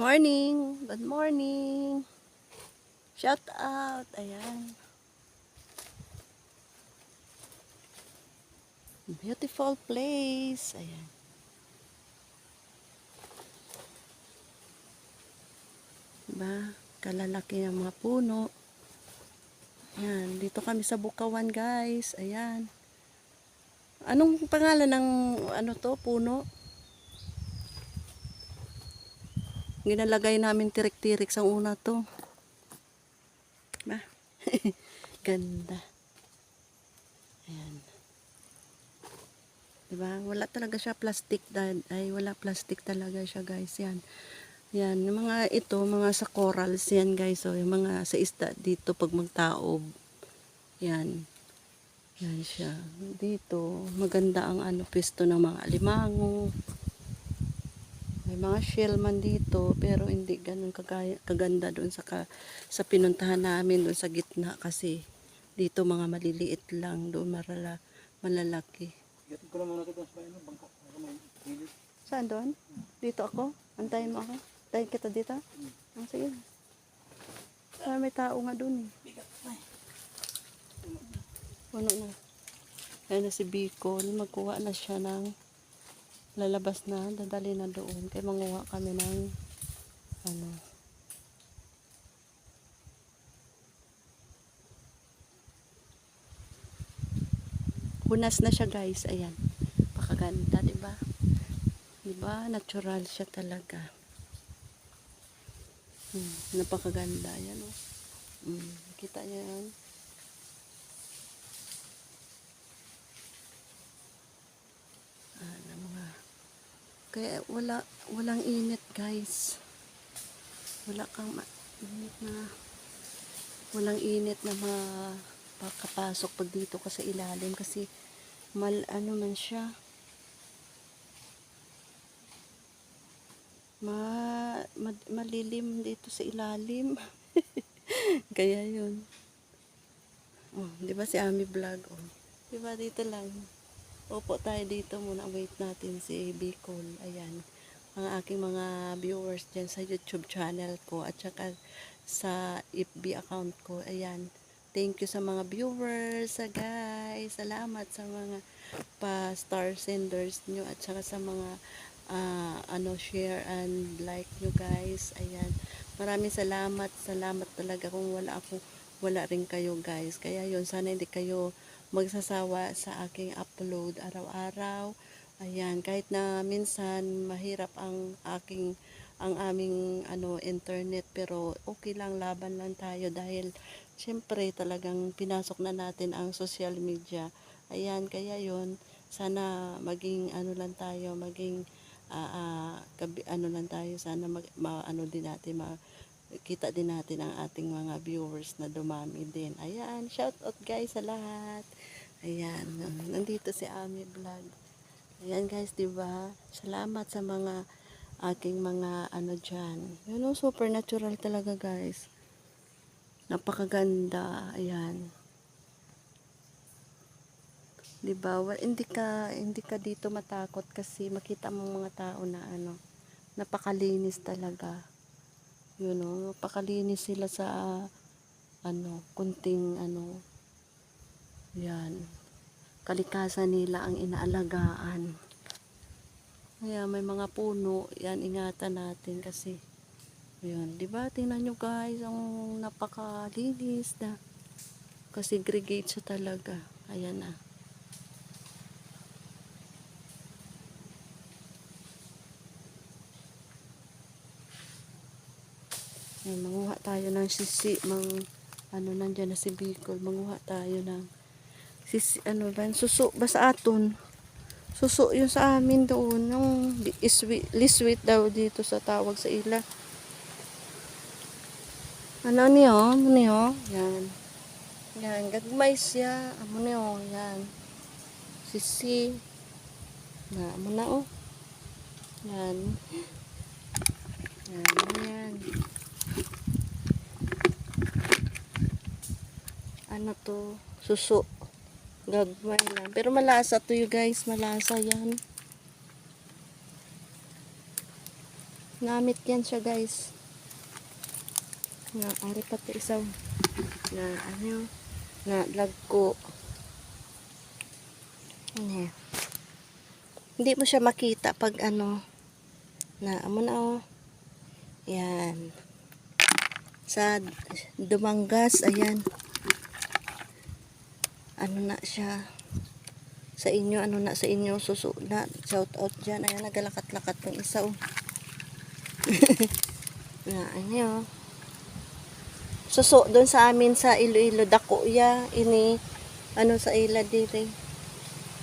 Morning! Good morning! Shout out! Ayan. Beautiful place. Ayan. Diba? Kalalaki ang mga puno. Ayan. Dito kami sa Bukawan guys. Ayan. Anong pangalan ng ano to, puno? Ginalagay namin tirik-tirik sa una to. Ba? Ganda. Ayan. Diba? Wala talaga siya plastic. dad- Ay, wala plastic talaga siya guys. Yan. Yan. Yung mga ito, mga sa corals yan guys. So, yung mga sa isda dito pag magtaob. Yan. Yan siya. Dito, maganda ang ano, pwesto ng mga alimango. May mga shell man dito, pero hindi ganun kagaya, kaganda doon sa, ka, sa pinuntahan namin doon sa gitna kasi dito mga maliliit lang, doon marala, malalaki. Ano. Saan doon? Dito ako? Antayin mo ako? Antayin kita dito? Ah, sige. Ah, may tao nga doon. Puno na. Ayan na si Bicol. Magkuha na siya ng lalabas na. Dadali na doon. Kaya manguha kami ng ano. Hunas na siya guys. Ayan. Pakaganda, di ba? Di ba? Natural siya talaga. Hmm, napakaganda yan oh. Hmm, kita niyo yan. Ah, na mga kaya wala walang init guys. Wala kang init na walang init na makapasok pag dito ka sa ilalim kasi mal ano man siya ma, ma- malilim dito sa ilalim. Kaya yun. Oh, 'di ba si Ami vlog oh. 'Di ba dito lang. Opo tayo dito muna wait natin si Bicol. Ayan. Ang aking mga viewers diyan sa YouTube channel ko at saka sa FB account ko. Ayan. Thank you sa mga viewers, sa guys. Salamat sa mga pa star senders nyo at saka sa mga ah, ano share and like nyo guys. Ayan. Maraming salamat. Salamat talaga kung wala ako wala rin kayo guys. Kaya yun sana hindi kayo magsasawa sa aking upload araw-araw. Ayan, kahit na minsan mahirap ang aking ang aming ano internet pero okay lang laban lang tayo dahil syempre talagang pinasok na natin ang social media. Ayan, kaya yon sana maging ano lang tayo, maging ah, gabi, ano lang tayo, sana mag, ma, ano din natin, ma, kita din natin ang ating mga viewers na dumami din. Ayan, shout out guys sa lahat. Ayan, nandito si Ami Vlog. Ayan guys, 'di ba? Salamat sa mga aking mga ano diyan. Yun know, supernatural talaga guys. Napakaganda. Ayan. 'Di ba? Wa- Hindi ka hindi ka dito matakot kasi makita mo mga tao na ano, napakalinis talaga. You know, napakalinis sila sa ano, kunting ano, yan. Kalikasan nila ang inaalagaan. Kaya may mga puno, yan ingatan natin kasi yun, 'di ba? Tingnan nyo guys, ang napakalinis na. Kasi segregate siya talaga. Ayan na. Ay, manguha tayo ng sisi, mang ano nandiyan na si Bicol, manguha tayo ng sisi, ano ba, suso ba sa aton? Suso yun sa amin doon, yung iswi, liswit daw dito sa tawag sa ila. Ano niyo? Ano niyo? Yan. Yan, gagmay siya. Amo niyo? Yan. Sisi. Na, amo na oh. Yan. Yan, yan. Ano to? Suso. Gagmay lang. Pero malasa to you guys. Malasa yan. Namit yan siya guys. Na, ari pa to. Na, ano? Na, lagko. Ano yan? Hindi mo siya makita pag ano. Na, amo na oh. Yan. Sa Dumanggas, ayan. Ano na siya. Sa inyo, ano na sa inyo, suso na. Shout out dyan. Ayan, nagalakat-lakat ng isa oh. na, ano Suso doon sa amin sa Iloilo, dako ya. Ini, ano sa ila dire.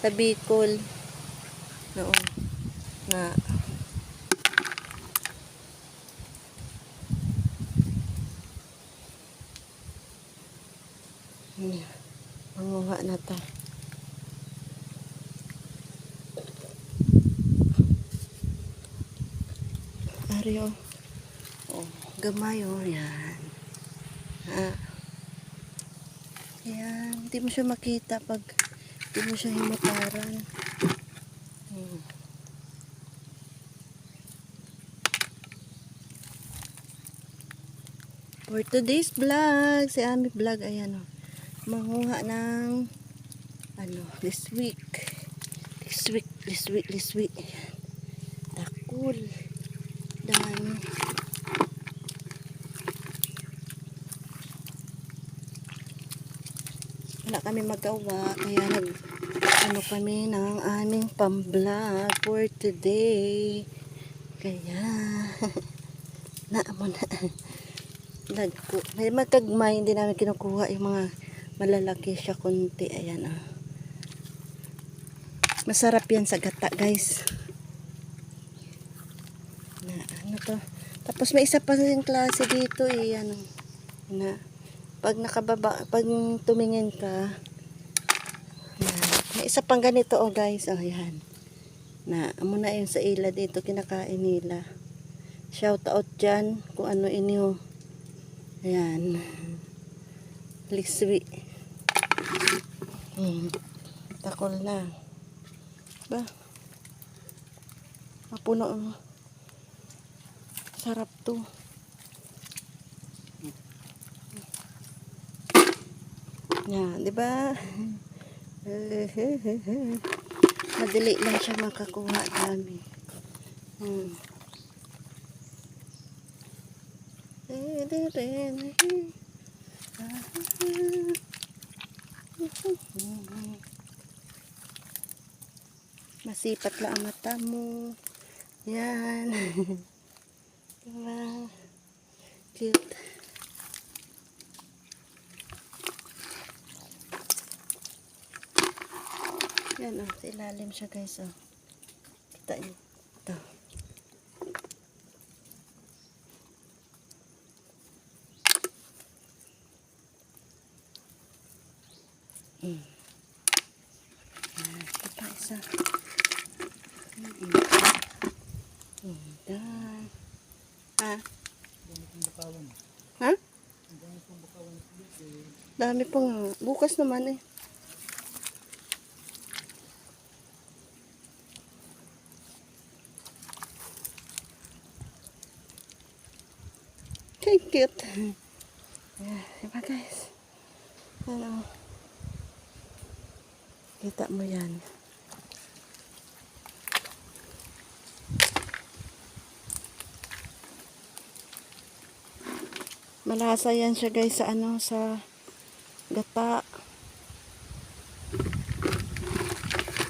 Sa Bicol. Noon. Na, Ano, manguha na ta. Ari oh. Oh, gamay oh, yan. Ha. Yan, hindi mo siya makita pag hindi mo siya himataran. Hmm. For today's vlog, si Ami vlog, ayan oh. Manguha ng ano, this week. This week, this week, this week. Ayan. Takul. Dami. Wala kami magawa, kaya nag ano kami ng aming pamblog for today. Kaya naamo na. Nagko. May magkagmay, hindi namin kinukuha yung mga malalaki siya kunti. Ayan ah. Masarap yan sa gata, guys. Na, ano to? Tapos may isa pa rin klase dito eh. Ano, na, pag nakababa, pag tumingin ka, yan. May isa pang ganito oh guys. Oh, yan. Na, amo na yun sa ila dito, kinakain nila. Shout out dyan kung ano inyo. Ayan. Liswi. Hmm. Takol na. Ba? Mapuno. oh. Sarap to. Yan, di ba? Madali lang siya makakuha dami. Hmm. Masipat lang ang mata mo. Yan. và Cute. Yan oh, sa ilalim siya guys oh. Kita niyo. Ito. Mm. Yan, ito isa. Dami pa nga. Bukas naman eh. Kay cute. Yeah, diba guys? Ano? Kita mo yan. Malasa yan siya guys sa ano sa gata.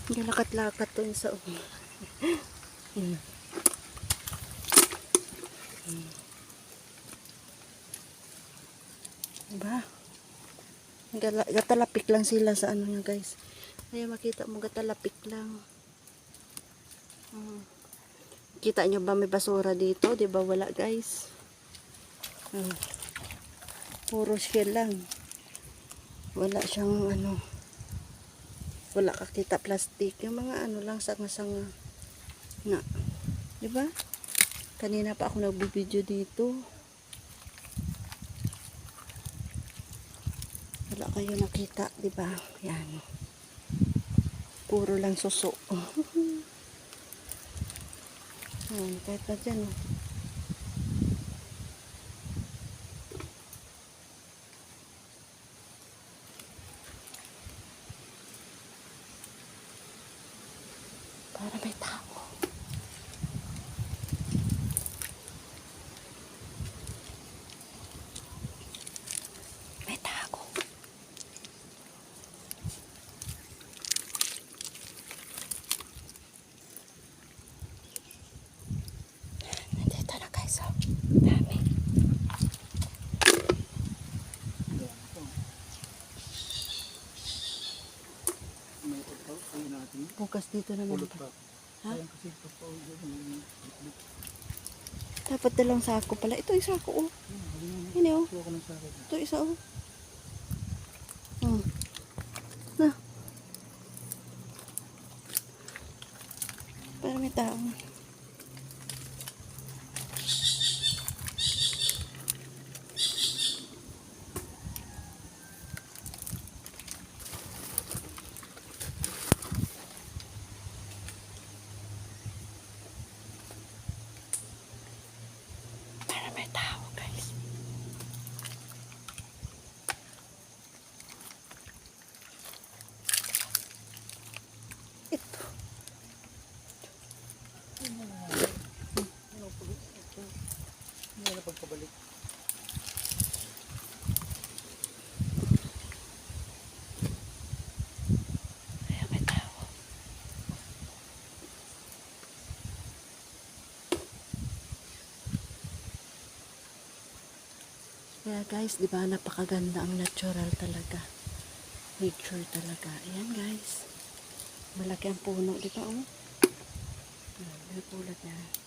Galakat-lakat to sa um. Hmm. Diba? Gala, gatalapik lang sila sa ano niya guys. Ay makita mo gatalapik lang. Hmm. Kita nyo ba may basura dito? Di ba wala guys? Hmm. Puro shell lang. Wala siyang ano. Wala kakita plastic. Yung mga ano lang sanga-sanga. Na. Di ba? Kanina pa ako nagbibideo dito. Wala kayo nakita, di ba? Yan. Puro lang suso. Yan, kahit pa dyan. oh. Áo đá. Bukas dito naman. Pulot pa. Ha? Dapat dalawang sako pala. Ito yung sako oh. yan. Yun oh. Ito isa oh. Kaya guys, di ba napakaganda ang natural talaga. Nature talaga. Ayan guys. Malaki ang puno, di ba oh? Ayan, May pulot na. Ayan.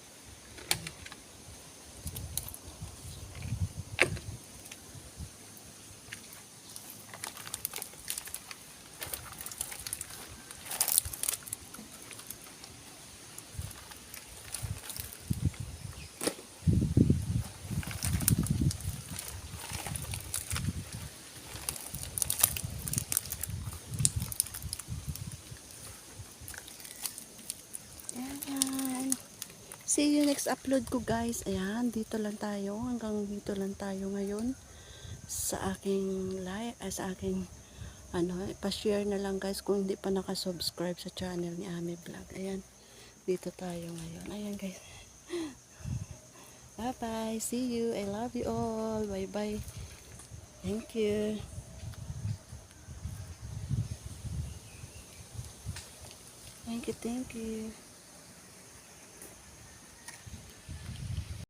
See you next upload ko guys. Ayan, dito lang tayo. Hanggang dito lang tayo ngayon. Sa aking live, ah, sa aking ano, pa-share na lang guys kung hindi pa nakasubscribe sa channel ni Ami Vlog. Ayan, dito tayo ngayon. Ayan guys. Bye bye. See you. I love you all. Bye bye. Thank you. Thank you, thank you.